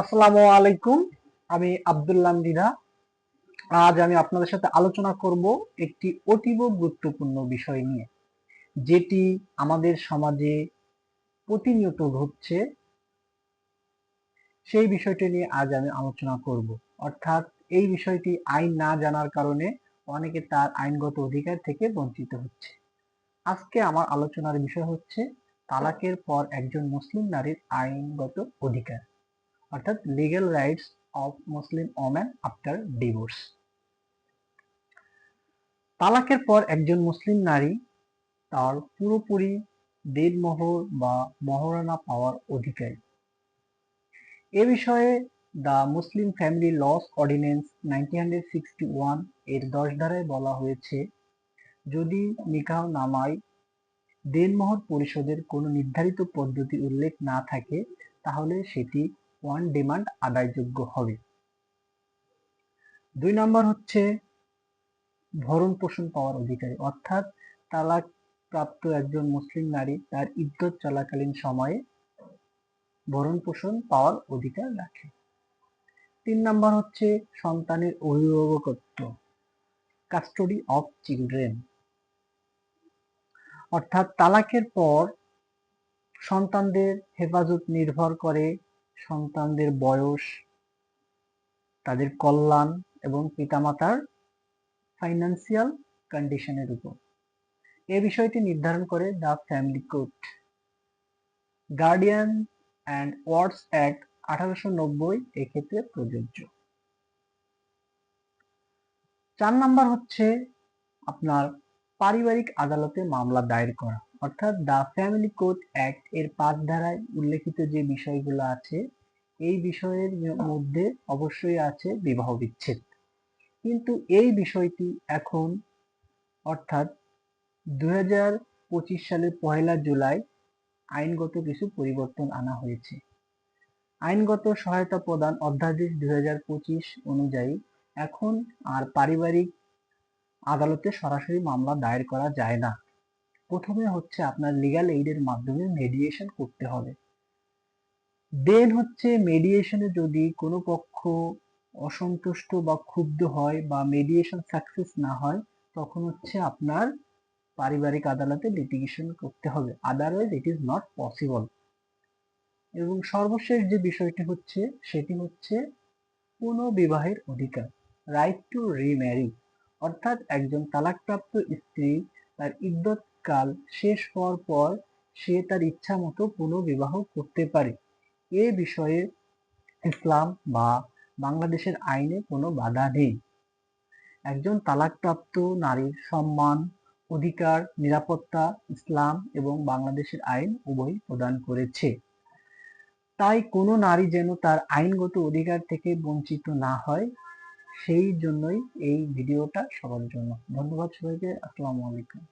আসসালামু আলাইকুম। আমি আব্দুল্লাহ দিদা আজ আমি আপনাদের সাথে আলোচনা করব একটি অতীব গুরুত্বপূর্ণ বিষয় নিয়ে, যেটি আমাদের সমাজে প্রতিনিয়ত ঘটছে। সেই বিষয়টি নিয়ে আজ আমি আলোচনা করব। অর্থাৎ এই বিষয়টি আইন না জানার কারণে অনেকে তার আইনগত অধিকার থেকে বঞ্চিত হচ্ছে। আজকে আমার আলোচনার বিষয় হচ্ছে, তালাকের পর একজন মুসলিম নারীর আইনগত অধিকার। অর্থাৎ legal rights of Muslim woman after divorce তালাকের পর একজন মুসলিম নারী তার পুরোপুরি দেড়মোহর বা মহারণা পাওয়ার অধিকারী। এ বিষয়ে the Muslim family laws ordinance nineteen এর দশ ধারায় বলা হয়েছে, যদি নিকাহ নামায় দেনমোহর পরিশোধের কোনো নির্ধারিত পদ্ধতি উল্লেখ না থাকে, তাহলে সেটি ওয়ান ডিমান্ড আদায়যোগ্য হবে। দুই নম্বর হচ্ছে ভরণ পোষণ পাওয়ার অধিকারী। অর্থাৎ তালাক প্রাপ্ত একজন মুসলিম নারী তার ইদ্যত চলাকালীন সময়ে ভরণ পোষণ পাওয়ার অধিকার রাখে। তিন নম্বর হচ্ছে সন্তানের অভিভাবকত্ব কাস্টডি অফ চিলড্রেন অর্থাৎ তালাকের পর সন্তানদের হেফাজত নির্ভর করে সন্তানদের বয়স, তাদের কল্যাণ এবং পিতামাতার ফাইন্যান্সিয়াল কন্ডিশনের উপর। এ বিষয়টি নির্ধারণ করে the family code. Guardian and wards act আঠারোশো নব্বই এক্ষেত্রে প্রযোজ্য। চার নাম্বার হচ্ছে আপনার পারিবারিক আদালতে মামলা দায়ের করা। অর্থাৎ দ্য ফ্যামিলি কোড অ্যাক্ট এর পাঁচ ধারায় উল্লেখিত যে বিষয়গুলো আছে, এই বিষয়ের মধ্যে অবশ্যই আছে বিবাহ বিচ্ছেদ। কিন্তু এই বিষয়টি এখন, অর্থাৎ দু হাজার পঁচিশ সালের পয়লা জুলাই, আইনগত কিছু পরিবর্তন আনা হয়েছে। আইনগত সহায়তা প্রদান অধ্যাদেশ দুই হাজার পঁচিশ অনুযায়ী এখন আর পারিবারিক আদালতে সরাসরি মামলা দায়ের করা যায় না। প্রথমে হচ্ছে আপনার লিগাল এইডের মাধ্যমে মেডিয়েশন করতে হবে। দেন হচ্ছে মেডিয়েশনে যদি কোনো পক্ষ অসন্তুষ্ট বা ক্ষুব্ধ হয় বা মেডিয়েশন সাকসেস না হয়, তখন হচ্ছে আপনার পারিবারিক আদালতে লিটিগেশন করতে হবে। Otherwise it is not possible এবং সর্বশেষ যে বিষয়টি হচ্ছে, সেটি হচ্ছে পুনঃবিবাহের অধিকার রাইট টু রিম্যারি অর্থাৎ একজন তালাকপ্রাপ্ত স্ত্রী তার ইদ্যত কাল শেষ হওয়ার পর সে তার ইচ্ছা মতো পুনঃবিবাহ করতে পারে। এ বিষয়ে ইসলাম বা বাংলাদেশের আইনে কোনো বাধা নেই। একজন তালাকপ্রাপ্ত নারীর সম্মান, অধিকার, নিরাপত্তা ইসলাম এবং বাংলাদেশের আইন উভয় প্রদান করেছে। তাই কোনো নারী যেন তার আইনগত অধিকার থেকে বঞ্চিত না হয়, সেই জন্যই এই ভিডিওটা সবার জন্য। ধন্যবাদ সবাইকে। আসসালামু আলাইকুম।